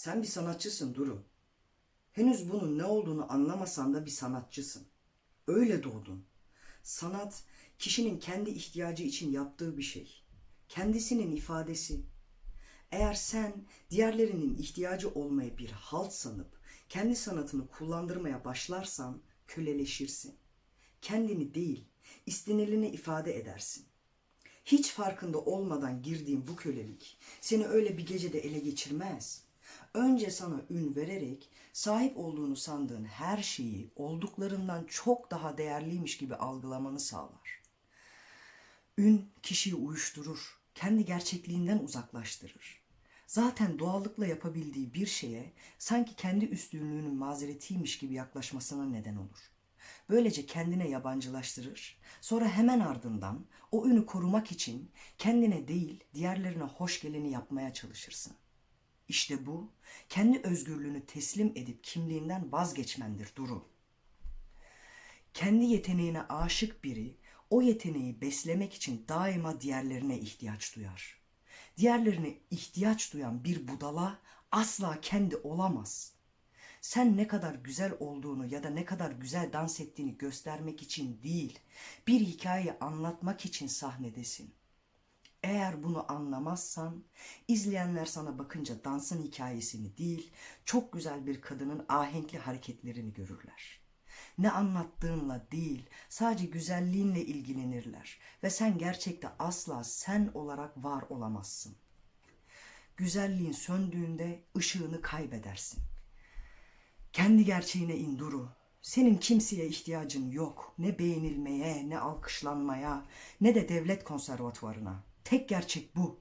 Sen bir sanatçısın Duru. Henüz bunun ne olduğunu anlamasan da bir sanatçısın. Öyle doğdun. Sanat kişinin kendi ihtiyacı için yaptığı bir şey. Kendisinin ifadesi. Eğer sen diğerlerinin ihtiyacı olmayı bir halt sanıp kendi sanatını kullandırmaya başlarsan köleleşirsin. Kendini değil, istenileni ifade edersin. Hiç farkında olmadan girdiğin bu kölelik seni öyle bir gecede ele geçirmez. Önce sana ün vererek sahip olduğunu sandığın her şeyi olduklarından çok daha değerliymiş gibi algılamanı sağlar. Ün kişiyi uyuşturur, kendi gerçekliğinden uzaklaştırır. Zaten doğallıkla yapabildiği bir şeye sanki kendi üstünlüğünün mazeretiymiş gibi yaklaşmasına neden olur. Böylece kendine yabancılaştırır. Sonra hemen ardından o ünü korumak için kendine değil diğerlerine hoş geleni yapmaya çalışırsın. İşte bu kendi özgürlüğünü teslim edip kimliğinden vazgeçmendir Duru. Kendi yeteneğine aşık biri o yeteneği beslemek için daima diğerlerine ihtiyaç duyar. Diğerlerine ihtiyaç duyan bir budala asla kendi olamaz. Sen ne kadar güzel olduğunu ya da ne kadar güzel dans ettiğini göstermek için değil, bir hikayeyi anlatmak için sahnedesin. Eğer bunu anlamazsan, izleyenler sana bakınca dansın hikayesini değil, çok güzel bir kadının ahenkli hareketlerini görürler. Ne anlattığınla değil, sadece güzelliğinle ilgilenirler ve sen gerçekte asla sen olarak var olamazsın. Güzelliğin söndüğünde ışığını kaybedersin. Kendi gerçeğine in Duru. Senin kimseye ihtiyacın yok. Ne beğenilmeye, ne alkışlanmaya, ne de devlet konservatuvarına. Tek gerçek bu.